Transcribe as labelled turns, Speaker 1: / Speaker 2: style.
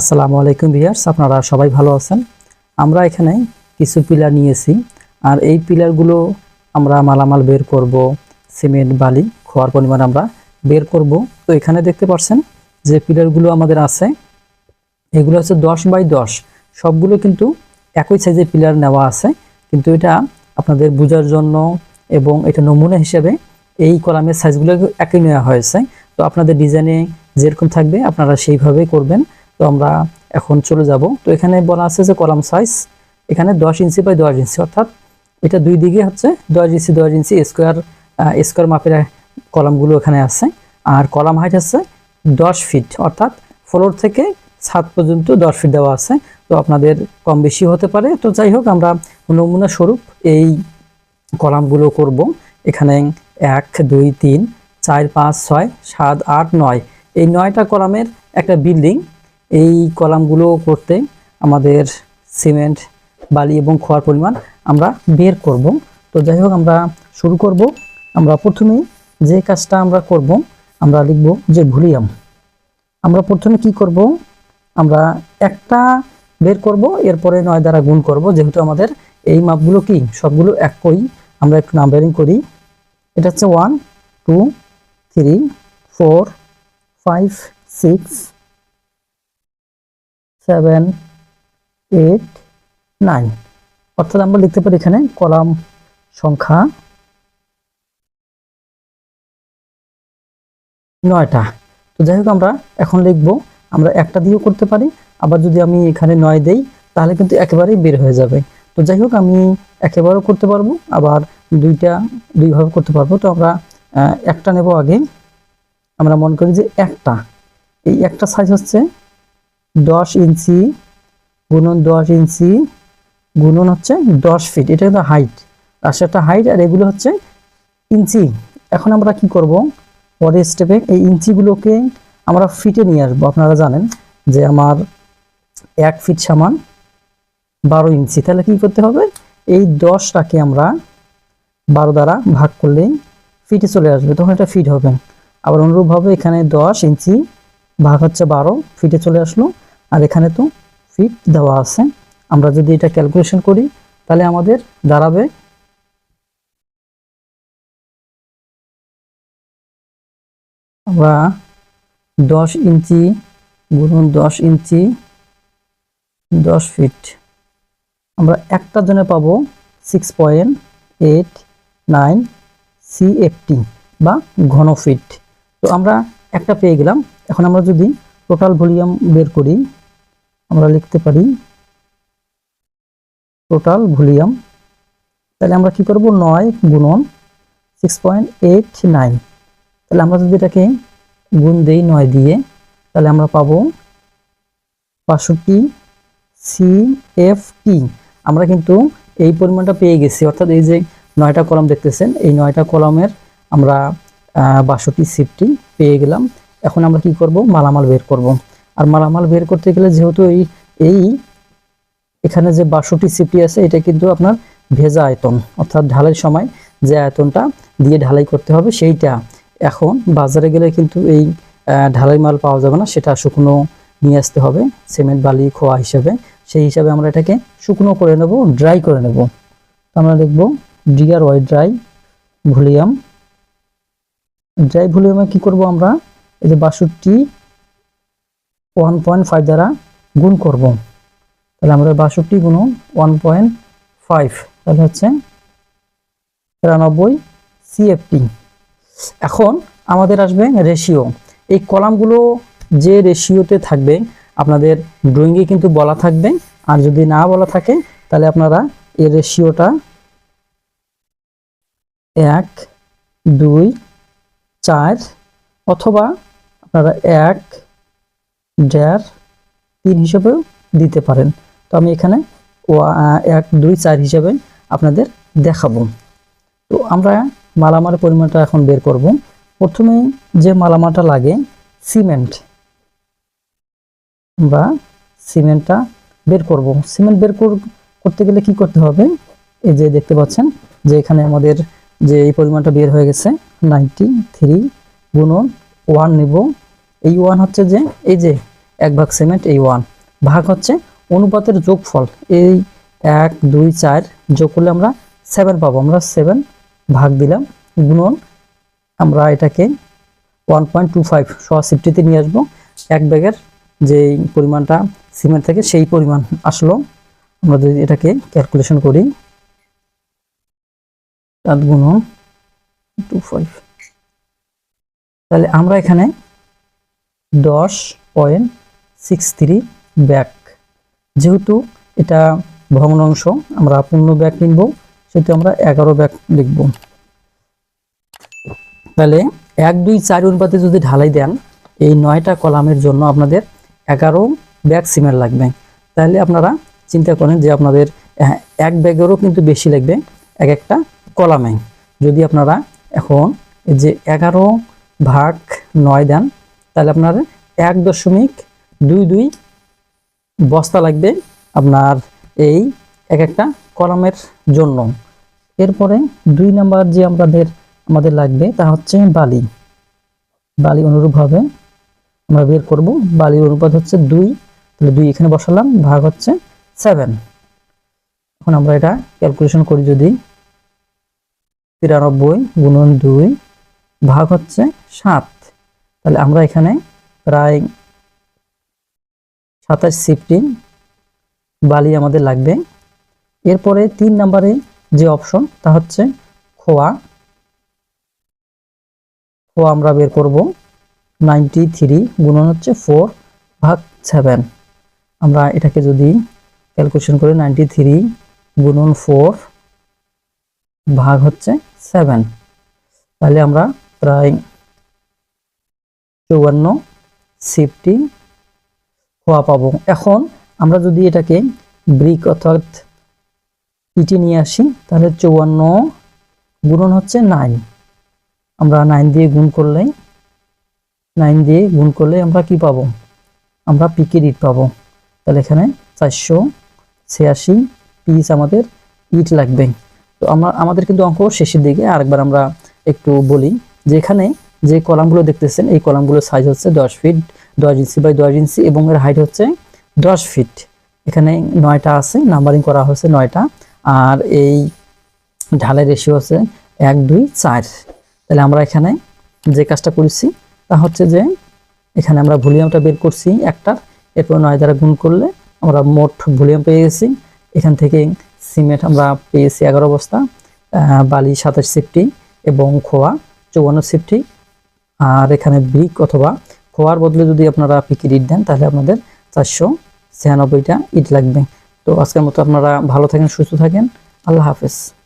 Speaker 1: আসসালামু আলাইকুম বিহার্স আপনারা সবাই ভালো আছেন আমরা এখানে কিছু পিলার নিয়েছি আর এই পিলারগুলো আমরা মালামাল বের করব সিমেন্ট বালি খোয়ার পরিমাণ আমরা বের করব তো এখানে দেখতে পাচ্ছেন যে পিলারগুলো আমাদের আছে এগুলো হচ্ছে দশ বাই দশ সবগুলো কিন্তু একই সাইজের পিলার নেওয়া আছে কিন্তু এটা আপনাদের বোঝার জন্য এবং এটা নমুনা হিসেবে এই কলামের সাইজগুলো একই নেওয়া হয়েছে তো আপনাদের ডিজাইনে যেরকম থাকবে আপনারা সেইভাবেই করবেন তো আমরা এখন চলে যাব তো এখানে বলা আছে যে কলাম সাইজ এখানে দশ ইঞ্চি বাই দশ ইঞ্চি অর্থাৎ এটা দুই দিকে হচ্ছে দশ ইঞ্চি দশ ইঞ্চি স্কোয়ার স্কোয়ার মাপের কলামগুলো এখানে আছে আর কলাম হাইট আছে দশ ফিট অর্থাৎ ফ্লোর থেকে ছাদ পর্যন্ত দশ ফিট দেওয়া আছে তো আপনাদের কম বেশি হতে পারে তো যাই হোক আমরা নমুনা স্বরূপ এই কলামগুলো করব এখানে এক দুই তিন চার পাঁচ ছয় সাত আট নয় এই নয়টা কলামের একটা বিল্ডিং এই কলামগুলো করতে আমাদের সিমেন্ট বালি এবং খোয়ার পরিমাণ আমরা বের করব তো যাই হোক আমরা শুরু করব আমরা প্রথমেই যে কাজটা আমরা করব আমরা লিখব যে ভলিউম আমরা প্রথমে কি করব আমরা একটা বের করব এরপরে নয় দ্বারা গুণ করব যেহেতু আমাদের এই মাপগুলো কি সবগুলো একই আমরা একটু নাম্বারিং করি এটা হচ্ছে one two three four five six seven eight nine অর্থাৎ আমরা লিখতে পারি এখানে কলাম সংখ্যা নয়টা তো যাই হোক আমরা এখন লিখব আমরা একটা দিয়েও করতে পারি আবার যদি আমি এখানে নয় দেই তাহলে কিন্তু একেবারেই বের হয়ে যাবে তো যাই হোক আমি একেবারেও করতে পারবো আবার দুইটা দুইভাবে করতে পারবো তো আমরা একটা নেব আগে আমরা মনে করি যে একটা এই একটা সাইজ হচ্ছে দশ ইঞ্চি গুণন দশ ইঞ্চি গুণন হচ্ছে দশ ফিট এটা কিন্তু হাইট আর সেটা হাইট আর এগুলো হচ্ছে ইঞ্চি এখন আমরা কি করব পরের স্টেপে এই ইঞ্চিগুলোকে আমরা ফিটে নিয়ে আসবো আপনারা জানেন যে আমার এক ফিট সমান বারো ইঞ্চি তাহলে কি করতে হবে এই দশটাকে আমরা বারো দ্বারা ভাগ করলেই ফিটে চলে আসবে তখন এটা ফিট হবে আবার অনুরূপভাবে এখানে দশ ইঞ্চি ভাগ হচ্ছে বারো ফিটে চলে আসলো আর এখানে তো ফিট দেওয়া আছে আমরা যদি এটা ক্যালকুলেশন করি তাহলে আমাদের দাঁড়াবে আমরা দশ ইঞ্চি গুণন দশ ইঞ্চি দশ ফিট আমরা একটা জনে পাবো six point eight nine CFT বা ঘন ফিট তো আমরা একটা পেয়ে গেলাম এখন আমরা যদি টোটাল ভলিউম বের করি আমরা লিখতে পারি টোটাল ভলিউম তাহলে আমরা কি করব নয় গুণন সিক্স পয়েন্ট এইট নাইন তাহলে আমরা যদি এটাকে গুণ দেই নয় দিয়ে তাহলে আমরা পাব পাঁচশোটি সি এফ টি আমরা কিন্তু এই পরিমাণটা পেয়ে গেছি অর্থাৎ এই যে নয়টা কলম দেখতেছেন এই নয়টা কলমের আমরা বাষট্টি সিফটি পেয়ে গেলাম এখন আমরা কি করব মালামাল বের করব আর মালামাল বের করতে গেলে যেহেতু এই এই এখানে যে বাষট্টি সিপি আছে এটা কিন্তু আপনার ভেজা আয়তন অর্থাৎ ঢালের সময় যে আয়তনটা দিয়ে ঢালাই করতে হবে সেইটা এখন বাজারে গেলে কিন্তু এই ঢালাই মাল পাওয়া যাবে না সেটা শুকনো নিয়ে আসতে হবে সিমেন্ট বালি খোয়া হিসাবে সেই হিসাবে আমরা এটাকে শুকনো করে নেব ড্রাই করে নেব আমরা দেখব D R Y dry volume dry ভলিউমে কি করব আমরা এই যে বাষট্টি ওয়ান পয়েন্ট ফাইভ দ্বারা গুণ করব তাহলে আমরা বাষট্টি গুণ ওয়ান পয়েন্ট ফাইভ তাহলে হচ্ছে তিরানব্বই সিএফটি এখন আমাদের আসবে রেশিও এই কলামগুলো যে রেশিওতে থাকবে আপনাদের ড্রয়িংয়ে কিন্তু বলা থাকবে আর যদি না বলা থাকে তাহলে আপনারা এই রেশিওটা এক দুই চার অথবা আপনারা এক ড্যার তিন হিসেবেও দিতে পারেন তো আমি এখানে এক দুই চার হিসাবে আপনাদের দেখাবো তো আমরা মালামার পরিমাণটা এখন বের করব প্রথমে যে মালামাটা লাগে সিমেন্ট বা সিমেন্টটা বের করব সিমেন্ট বের করতে গেলে কি করতে হবে এই যে দেখতে পাচ্ছেন যে এখানে আমাদের যে এই পরিমাণটা বের হয়ে গেছে নাইনটি থ্রি গুণন ওয়ান নেব এই ওয়ান হচ্ছে যে এই যে এক ভাগ সিমেন্ট এই ওয়ান ভাগ হচ্ছে অনুপাতের যোগফল এই এক দুই চার যোগ করলে আমরা সেভেন পাবো আমরা সেভেন ভাগ দিলাম গুণন আমরা এটাকে ওয়ান পয়েন্ট টু ফাইভ সিফটিতে নিয়ে আসবো এক ব্যাগের যে পরিমাণটা সিমেন্ট থেকে সেই পরিমাণ আসলো আমরা যদি এটাকে ক্যালকুলেশন করি তার গুণন টু ফাইভ তাহলে আমরা এখানে দশ পয়েন্ট সিক্স থ্রি ব্যাগ যেহেতু এটা অংশ আমরা পূর্ণ ব্যাগ কিনব সেহেতু আমরা এগারো ব্যাগ লিখব তাহলে এক দুই চার অনুপাতে যদি ঢালাই দেন এই নয়টা কলামের জন্য আপনাদের এগারো ব্যাগ সিমেন্ট লাগবে তাহলে আপনারা চিন্তা করেন যে আপনাদের হ্যাঁ, এক ব্যাগেরও কিন্তু বেশি লাগবে এক একটা কলামে যদি আপনারা এখন যে এগারো ভাগ নয় দেন তাহলে আপনার এক দশমিক দুই দুই বস্তা লাগবে আপনার এই এক একটা কলমের জন্য এরপরে দুই নাম্বার যে আমাদের আমাদের লাগবে তা হচ্ছে বালি বালি অনুরূপভাবে আমরা বের করব বালির অনুপাত হচ্ছে দুই তাহলে দুই এখানে বসালাম ভাগ হচ্ছে সেভেন এখন আমরা এটা ক্যালকুলেশন করি যদি তিরানব্বই গুণন দুই ভাগ হচ্ছে সাত তাহলে আমরা এখানে প্রায় সাতাশ সিফটি বালি আমাদের লাগবে এরপরে তিন নম্বরে যে অপশন তা হচ্ছে খোয়া খোয়া আমরা বের করব নাইনটি থ্রি গুণন হচ্ছে ফোর ভাগ সেভেন আমরা এটাকে যদি ক্যালকুলেশন করি নাইনটি থ্রি গুণন ফোর ভাগ হচ্ছে সেভেন তাহলে আমরা প্রায় চৌয়ান্ন সিফটি হওয়া পাব এখন আমরা যদি এটাকে ব্রিক অর্থাৎ ইটি নিয়ে আসি তাহলে চৌয়ান্ন গুণন হচ্ছে নাইন আমরা নাইন দিয়ে গুণ করলে নাইন দিয়ে গুণ করলে আমরা কি পাব আমরা পিকের ইট পাবো তাহলে এখানে চারশো ছিয়াশি পিস আমাদের ইট লাগবে তো আমরা আমাদের কিন্তু অঙ্ক শেষের দিকে আরেকবার আমরা একটু বলি যেখানে এখানে যে কলামগুলো দেখতেছেন এই কলামগুলোর সাইজ হচ্ছে দশ ফিট দশ ইঞ্চি বাই দশ ইঞ্চি এবং এর হাইট হচ্ছে দশ ফিট এখানে নয়টা আছে নাম্বারিং করা হয়েছে নয়টা আর এই ঢালের রেশিও হচ্ছে এক দুই চার তাহলে আমরা এখানে যে কাজটা করেছি তা হচ্ছে যে এখানে আমরা ভলিউমটা বের করছি একটার এরপর নয় দ্বারা গুণ করলে আমরা মোট ভলিউম পেয়ে গেছি এখান থেকে সিমেন্ট আমরা পেয়েছি এগারো বস্তা বালি সাতাশ সিফটি এবং খোয়া চৌয়ান্ন সিফটি আর এখানে ব্রিক অথবা হওয়ার বদলে যদি আপনারা পিকির ইট দেন তাহলে আপনাদের চারশো ছিয়ানব্বইটা ইট লাগবে তো আজকের মতো আপনারা ভালো থাকেন সুস্থ থাকেন আল্লাহ হাফেজ